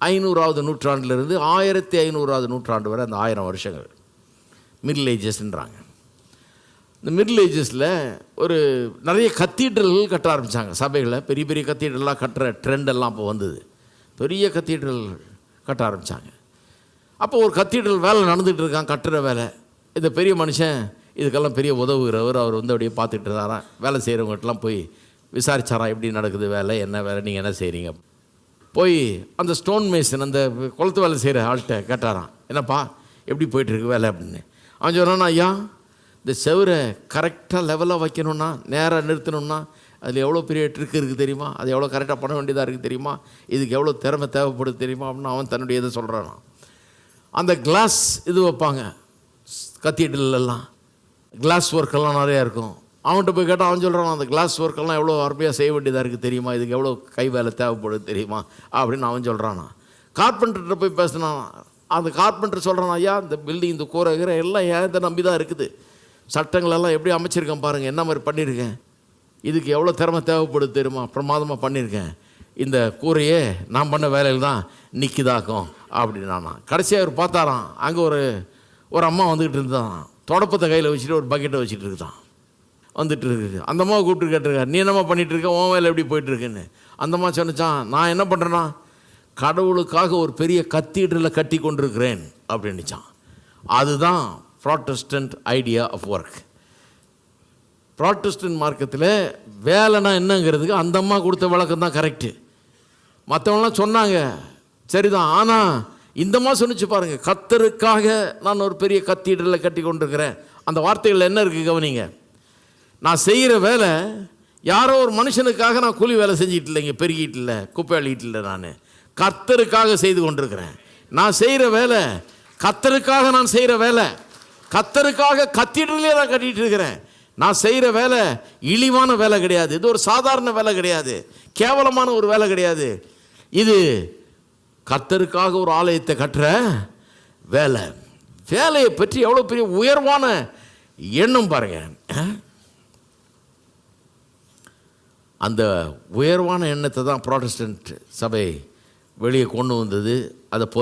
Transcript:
ஐநூறாவது நூற்றாண்டிலிருந்து ஆயிரத்தி ஐநூறாவது நூற்றாண்டு வரை அந்த ஆயிரம் வருஷங்கள் மிடில் ஏஜஸ்ன்றாங்க இந்த மிடில் ஏஜஸில் ஒரு நிறைய கத்தீட்ரல்கள் கட்ட ஆரம்பித்தாங்க சபைகளை பெரிய பெரிய கத்தீட்ரலாக கட்டுற ட்ரெண்ட் எல்லாம் அப்போ வந்தது. பெரிய கத்தீட்ரல் கட்ட ஆரம்பித்தாங்க அப்போ ஒரு கத்தீட்ரல் வேலை நடந்துகிட்டு இருக்கான் கட்டுற வேலை. இந்த பெரிய மனுஷன் இதுக்கெல்லாம் பெரிய உதவுகிறவர் அவர் வந்து அப்படியே பார்த்துட்டு இருந்தாராம் வேலை செய்கிறவங்ககிட்டலாம் போய் விசாரித்தாராம் எப்படி நடக்குது வேலை என்ன வேலை நீங்கள் என்ன செய்கிறீங்க போய் அந்த ஸ்டோன் மேசன் அந்த குளத்து வேலை செய்கிற ஆள்கிட்ட கேட்டாராம் என்னப்பா எப்படி போயிட்டுருக்கு வேலை? அப்படின்னு. அவன் சொன்னான் ஐயா இந்த செவரை கரெக்டாக லெவலாக வைக்கணும்னா நேராக நிறுத்தணும்னா அதில் எவ்வளோ பெரிய ட்ரிக் இருக்குது தெரியுமா? அது எவ்வளோ கரெக்டாக பண்ண வேண்டியதாக இருக்குது தெரியுமா? இதுக்கு எவ்வளோ திறமை தேவைப்படுது தெரியுமா? அப்படின்னு அவன் தன்னுடைய இதை சொல்கிறானா அந்த கிளாஸ் இது வைப்பாங்க கத்தீட்ரல்லாம் கிளாஸ் ஒர்க்கெல்லாம் நிறையா இருக்கும். அவன்கிட்ட போய் கேட்டால் அவன் சொல்கிறான் அந்த கிளாஸ் ஒர்க்கெல்லாம் எவ்வளோ அருமையாக செய்ய வேண்டியதாக இருக்குது தெரியுமா? இதுக்கு எவ்வளோ கை வேலை தேவைப்படுது தெரியுமா? அப்படின்னு அவன் சொல்கிறானா கார்பெண்டர்கிட்ட போய் பேசினான் அந்த கார்பெண்டர் சொல்கிறான் ஐயா இந்த பில்டிங் இந்த கூரை கீரை எல்லாம் ஏன் நம்பி தான் இருக்குது. சட்டங்களெல்லாம் எப்படி அமைச்சிருக்கேன் பாருங்கள் என்ன மாதிரி பண்ணியிருக்கேன் இதுக்கு எவ்வளோ திறமை தேவைப்படுது தெரியுமா? பிரமாதமாக பண்ணியிருக்கேன் இந்த கூரையே நான் பண்ண வேலையில் தான் நிற்கிதாக்கும் அப்படின்னானா. கடைசியாக அவர் பார்த்தாராம் அங்கே ஒரு ஒரு அம்மா வந்துக்கிட்டு இருந்தான். தொடப்பத்தை கையில் வச்சுட்டு ஒரு பக்கெட்டை வச்சுட்டு இருக்குதான். வந்துட்டு இருக்குது அந்த அம்மாவை கூப்பிட்டு கேட்டிருக்காரு. நீ என்னம்மா பண்ணிகிட்ருக்க உன் வேலை எப்படி போயிட்டுருக்குன்னு? அந்தம்மா சொன்னச்சான் நான் என்ன பண்ணுறேன்னா கடவுளுக்காக ஒரு பெரிய கத்தீட்ரில் கட்டி கொண்டிருக்கிறேன் அப்படின்னுச்சான். அதுதான் Protestant idea of work Protestant மார்க்கத்தில் வேலைனா என்னங்கிறதுக்கு அந்த அம்மா கொடுத்த விளக்கம் தான் கரெக்டு மற்றவங்களாம் சொன்னாங்க சரிதான் ஆனால் இந்த மாதிரி சொன்னிச்சு பாருங்கள் கத்தருக்காக நான் ஒரு பெரிய கத்தீட்ரில் கட்டி கொண்டிருக்கிறேன். அந்த வார்த்தைகள் என்ன இருக்குது கவனிங்க. நான் செய்கிற வேலை யாரோ ஒரு மனுஷனுக்காக நான் கூலி வேலை செஞ்சிட்டு இல்லைங்க பெருகிட்டு இல்லை குப்பை அள்ளிட்டு இல்லை நான். கத்தருக்காக செய்து கொண்டிருக்கிறேன். நான் செய்கிற வேலை கத்தருக்காக நான் செய்கிற வேலை கத்தருக்காக கத்தீட்ரலே தான் கட்டிட்டு இருக்கிறேன். நான் செய்கிற வேலை இழிவான வேலை கிடையாது. இது ஒரு சாதாரண வேலை கிடையாது. கேவலமான ஒரு வேலை கிடையாது. இது கர்த்தருக்காக ஒரு ஆலயத்தை கட்டுற வேலை. வேலையை பற்றி எவ்வளோ பெரிய உயர்வான எண்ணம் பாருங்கள் அந்த உயர்வான எண்ணத்தை தான் ப்ராடஸ்டன்ட் சபை வெளியே கொண்டு வந்தது. அதை போ